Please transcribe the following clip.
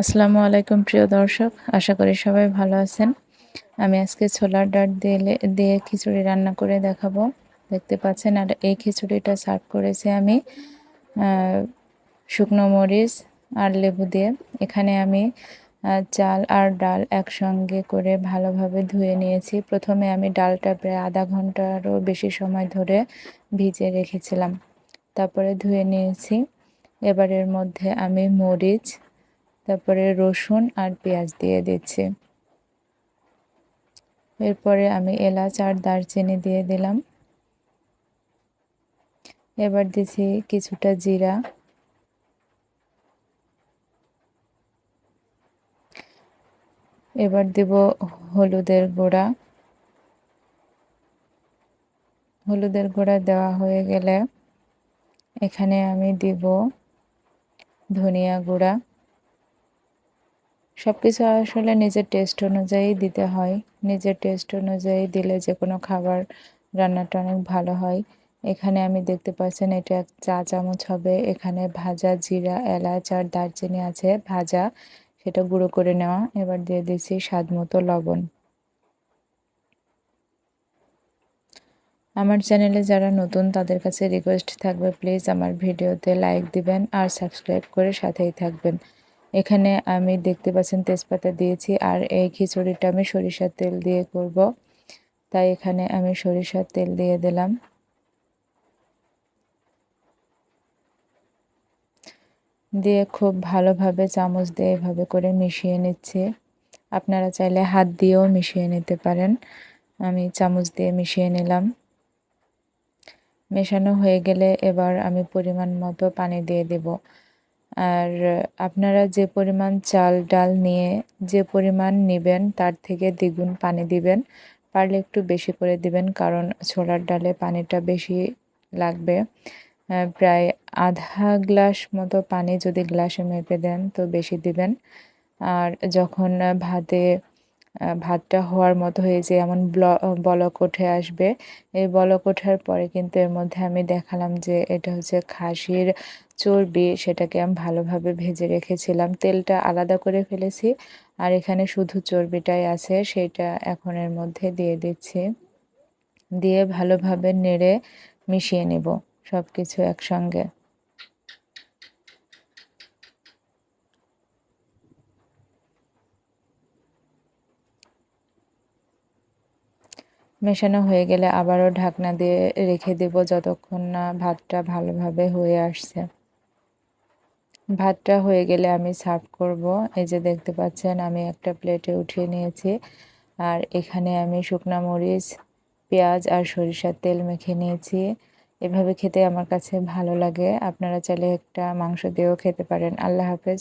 আসসালামু আলাইকুম, প্রিয় দর্শক। আশা করি সবাই ভালো আছেন। আমি আজকে ছোলার ডাট দিয়ে দিয়ে খিচুড়ি রান্না করে দেখাবো। দেখতে পাচ্ছেন, আর এই খিচুড়িটা সার্ভ করেছি আমি শুকনো মরিচ আর লেবু দিয়ে। এখানে আমি চাল আর ডাল একসঙ্গে করে ভালোভাবে ধুয়ে নিয়েছি। প্রথমে আমি ডালটা প্রায় আধা ঘন্টারও বেশি সময় ধরে ভিজে রেখেছিলাম। তারপরে ধুয়ে নিয়েছি। এবারের মধ্যে আমি মরিচ তারপরে রসুন আর পেঁয়াজ দিয়ে দিচ্ছি। এরপরে আমি এলাচ আর দারচিনি দিয়ে দিলাম। এবার দিছি কিছুটা জিরা। এবার দেব হলুদের গুঁড়া। হলুদের গুঁড়া দেওয়া হয়ে গেলে এখানে আমি দিব ধনিয়া গুঁড়া। সব কিছু আসলে নিজের টেস্ট অনুযায়ী দিতে হয়। নিজের টেস্ট অনুযায়ী দিলে যে কোনো খাবার রান্নাটা অনেক ভালো হয়। এখানে আমি দেখতে পাচ্ছেন এটা এক চা চামচ হবে। এখানে ভাজা জিরা, এলাচ আর দারচিনি আছে। ভাজা, সেটা গুঁড়ো করে নেওয়া। এবার দিয়ে দিচ্ছি স্বাদ মতো লবণ। আমার চ্যানেলে যারা নতুন, তাদের কাছে রিকোয়েস্ট থাকবে প্লিজ আমার ভিডিওতে লাইক দিবেন আর সাবস্ক্রাইব করে সাথেই থাকবেন। এখানে আমি দেখতে পাচ্ছেন তেজপাতা দিয়েছি আর এই খিচুড়িটা আমি সরিষার তেল দিয়ে করব। তাই এখানে আমি সরিষার তেল দিয়ে দিলাম। দিয়ে খুব ভালোভাবে চামচ দিয়ে এভাবে করে মিশিয়ে নিচ্ছে। আপনারা চাইলে হাত দিয়েও মিশিয়ে নিতে পারেন। আমি চামচ দিয়ে মিশিয়ে নিলাম। মেশানো হয়ে গেলে এবার আমি পরিমাণ মতো পানি দিয়ে দেব। আর আপনারা যে পরিমাণ চাল, ডাল নিয়ে যে পরিমাণ নেবেন, তার থেকে দ্বিগুণ পানি দিবেন। পারলে একটু বেশি করে দিবেন, কারণ ছোলার ডালে পানিটা বেশি লাগবে। প্রায় আধা গ্লাস মতো পানি যদি গ্লাসে মেপে দেন, তো বেশি দিবেন। আর যখন ভাতে ভাতটা হওয়ার মতো হয়ে যে এমন বলক উঠে আসবে। এই বলক ওঠার পরে কিন্তু এর মধ্যে আমি দেখালাম যে এটা হচ্ছে খাসির চর্বি, সেটাকে আমি ভালোভাবে ভেজে রেখেছিলাম। তেলটা আলাদা করে ফেলেছি আর এখানে শুধু চর্বিটাই আছে, সেটা এখন এর মধ্যে দিয়ে দিচ্ছি। দিয়ে ভালোভাবে নেড়ে মিশিয়ে নেব সব কিছু একসঙ্গে। মেশানো হয়ে গেলে আবারও ঢাকনা দিয়ে রেখে দেব যতক্ষণ না ভাতটা ভালোভাবে হয়ে আসছে। ভাতটা হয়ে গেলে আমি সার্ভ করব। এই যে দেখতে পাচ্ছেন, আমি একটা প্লেটে উঠিয়ে নিয়েছি। আর এখানে আমি শুকনা মরিচ, পেঁয়াজ আর সরিষার তেল মেখে নিয়েছি। এভাবে খেতে আমার কাছে ভালো লাগে। আপনারা চাইলে একটা মাংস দিয়েও খেতে পারেন। আল্লাহ হাফেজ।